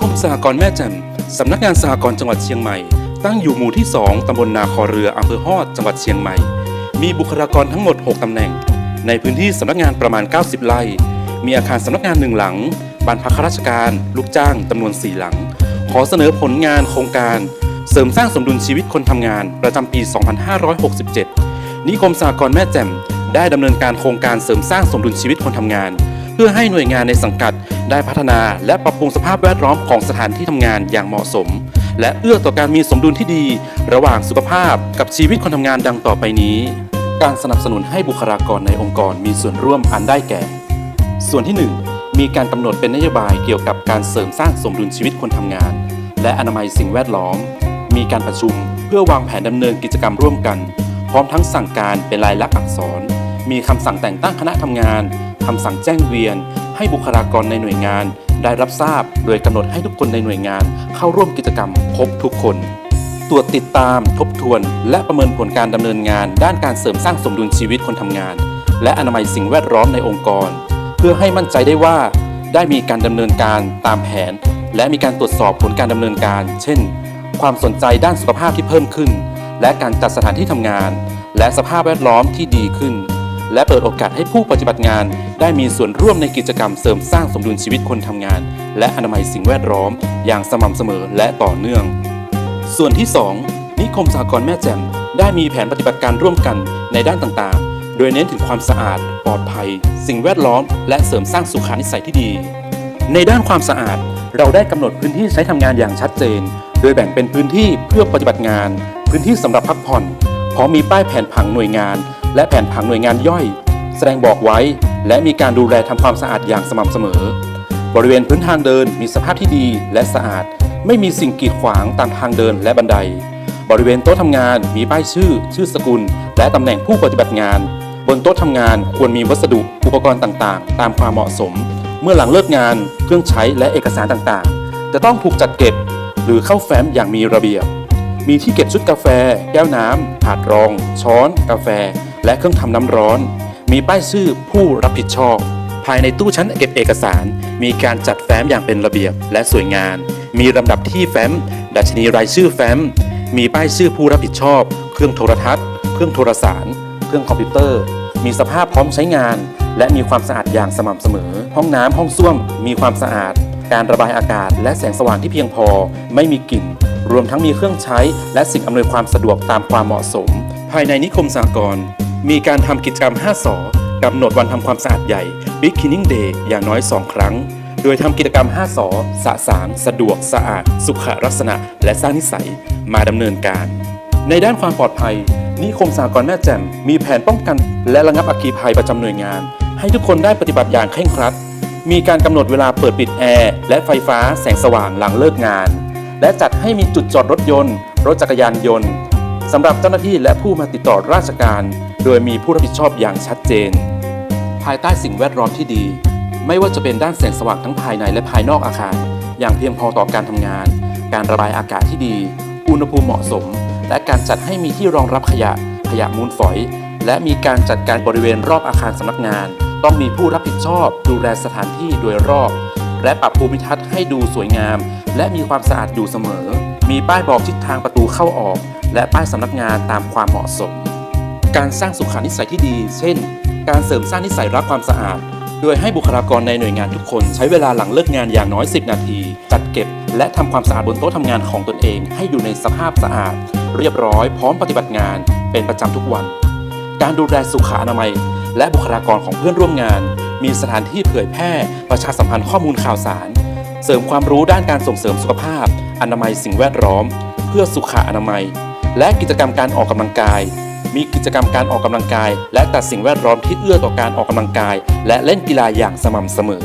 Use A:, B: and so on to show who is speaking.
A: คมสหกรณ์แม่แจ่มสำนักงานสหกรณ์จังหวัดเชียงใหม่ ตั้งอยู่หมู่ที่ 2 ตำบลนาคอเรืออำเภอฮอด จังหวัดเชียงใหม่ มีบุคลากรทั้งหมด 6 ตำแหน่ง ในพื้นที่สำนักงานประมาณ 90 ไร่ มีอาคารสำนักงานหนึ่งหลัง บ้านพักข้าราชการ ลูกจ้างจำนวน 4 หลัง ขอเสนอผลงานโครงการ เสริมสร้างสมดุลชีวิตคนทำงาน ประจำปี 2567 นิคมสหกรณ์แม่แจ่มได้ดำเนินการโครงการเสริมสร้างสมดุลชีวิตคนทำงาน เพื่อให้หน่วยงานในสังกัด ได้พัฒนาและปรับปรุงสภาพแวดล้อมของสถานที่ทำงานอย่างเหมาะสม และเอื้อต่อการมีสมดุลที่ดี ระหว่างสุขภาพกับชีวิตคนทำงานดังต่อไปนี้ การสนับสนุนให้บุคลากรในองค์กรมีส่วนร่วมอันได้แก่ ส่วนที่ 1 มีการกำหนดเป็นนโยบายเกี่ยวกับการเสริมสร้างสมดุลชีวิตคนทำงาน และอนามัยสิ่งแวดล้อม มีการประชุมเพื่อวางแผนดำเนินกิจกรรมร่วมกัน พร้อมทั้งสั่งการเป็นลายลักษณ์อักษร มีคำสั่งแต่งตั้งคณะทำงานคำสั่งแจ้งเวียน ให้บุคลากรในหน่วยงาน ได้รับทราบ โดยกำหนดให้ทุกคนในหน่วยงาน เข้าร่วมกิจกรรมครบทุกคนตรวจติดตาม ทบทวน และประเมินผลการดำเนินงาน ด้านการเสริมสร้างสมดุลชีวิตคนทำงาน และอนามัยสิ่งแวดล้อมในองค์กร เพื่อให้มั่นใจได้ว่า ได้มีการดำเนินการตามแผน และมีการตรวจสอบผลการดำเนินการ เช่น ความสนใจด้านสุขภาพที่เพิ่มขึ้น และการจัดสถานที่ทำงาน และสภาพแวดล้อมที่ดีขึ้น และเปิดโอกาสให้ผู้ปฏิบัติงาน ได้มีส่วนร่วมในกิจกรรมเสริมสร้างสมดุลชีวิตคนทำงาน และอนามัยสิ่งแวดล้อม อย่างสม่ำเสมอและต่อเนื่อง ส่วนที่ 2 นิคมสหกรณ์แม่แจ่มได้มีแผนปฏิบัติการร่วมกันในด้านต่างๆ โดยเน้นถึงความสะอาด ปลอดภัย สิ่งแวดล้อม และเสริมสร้างสุขานิสัยที่ดี ในด้านความสะอาดเราได้กำหนดพื้นที่ใช้ทำงานอย่างชัดเจน โดยแบ่งเป็นพื้นที่เพื่อปฏิบัติงาน พื้นที่สำหรับพักผ่อนพร้อมมีป้ายแผนผังหน่วยงาน และแผนผังหน่วยงานย่อย แสดงบอกไว้ และมีการดูแลทำความสะอาดอย่างสม่ำเสมอ บริเวณพื้นทางเดินมีสภาพที่ดีและสะอาด ไม่มีสิ่งกีดขวางตามทางเดินและบันได บริเวณโต๊ะทำงานมีป้ายชื่อ ชื่อสกุล และตำแหน่งผู้ปฏิบัติงาน บนโต๊ะทำงานควรมีวัสดุอุปกรณ์ต่างๆ ตามความเหมาะสม เมื่อหลังเลิกงาน เครื่องใช้และเอกสารต่างๆ จะต้องถูกจัดเก็บหรือเข้าแฟ้มอย่างมีระเบียบมีที่เก็บชุดกาแฟ แก้วน้ำถาดรอง ช้อน กาแฟ และเครื่องทำน้ำร้อน มีป้ายชื่อผู้รับผิดชอบ ภายในตู้ชั้นเก็บเอกสาร มีการจัดแฟ้มอย่างเป็นระเบียบและสวยงามมีลำดับที่แฟ้ม ดัชนีรายชื่อแฟ้ม มีป้ายชื่อผู้รับผิดชอบ เครื่องโทรทัศน์ เครื่องโทรสาร เครื่องคอมพิวเตอร์ มีสภาพพร้อมใช้งาน และมีความสะอาดอย่างสม่ำเสมอ ห้องน้ำห้องส้วม มีความสะอาด การระบายอากาศ และแสงสว่างที่เพียงพอ ไม่มีกลิ่น รวมทั้งมีเครื่องใช้ และสิ่งอำนวยความสะดวกตามความเหมาะสม ภายในนิคมสากร มีการทำกิจกรรม 5สอกำหนดวันทำความสะอาดใหญ่ Big Cleaning Day อย่างน้อย 2 ครั้ง โดยทำกิจกรรม 5สอสะสาง สะดวก สะอาด สุขลักษณะ และสร้างนิสัยมาดำเนินการ ในด้านความปลอดภัย นิคมสากรแม่แจ่มมีแผนป้องกัน และระงับอัคคีภัยประจำหน่วยงาน ให้ทุกคนได้ปฏิบัติอย่างเคร่งครัด มีการกำหนดเวลาเปิดปิดแอร์และไฟฟ้าแสงสว่างหลังเลิกงาน และจัดให้มีจุดจอดรถยนต์ รถจักรยานยนต์ สำหรับเจ้าหน้าที่และผู้มาติดต่อราชการ โดยมีผู้รับผิดชอบอย่างชัดเจน ภายใต้สิ่งแวดล้อมที่ดี ไม่ว่าจะเป็นด้านแสงสว่างทั้งภายในและภายนอกอาคาร อย่างเพียงพอต่อการทำงาน การระบายอากาศที่ดี อุณหภูมิเหมาะสม และการจัดให้มีที่รองรับขยะ ขยะมูลฝอย และมีการจัดการบริเวณรอบอาคารสำนักงาน ต้องมีผู้รับผิดชอบ ดูแลสถานที่โดยรอบ และปรับภูมิทัศน์ให้ดูสวยงาม และมีความสะอาดอยู่เสมอ มีป้ายบอกทิศทางประตูเข้าออก และป้ายสำนักงานตามความเหมาะสม การสร้างสุขานิสัยที่ดี เช่น การเสริมสร้างนิสัยรักความสะอาด โดยให้บุคลากรในหน่วยงานทุกคนใช้เวลาหลังเลิกงานอย่างน้อย 10 นาที จัดเก็บ และทำความสะอาดบนโต๊ะทำงานของตนเอง ให้อยู่ในสภาพสะอาด เรียบร้อยพร้อมปฏิบัติงาน เป็นประจำทุกวัน การดูแลสุขอนามัย และบุคลากรของเพื่อนร่วมงาน มีสถานที่เผยแพร่ ประชาสัมพันธ์ข้อมูลข่าวสาร เสริมความรู้ด้านการส่งเสริมสุขภาพ อนามัยสิ่งแวดล้อม เพื่อสุขอนามัย และกิจกรรมการออกกำลังกาย มีกิจกรรมการออกกำลังกาย และตัดสิ่งแวดล้อมที่เอื้อต่อการออกกำลังกาย และเล่นกีฬาอย่างสม่ำเสมอ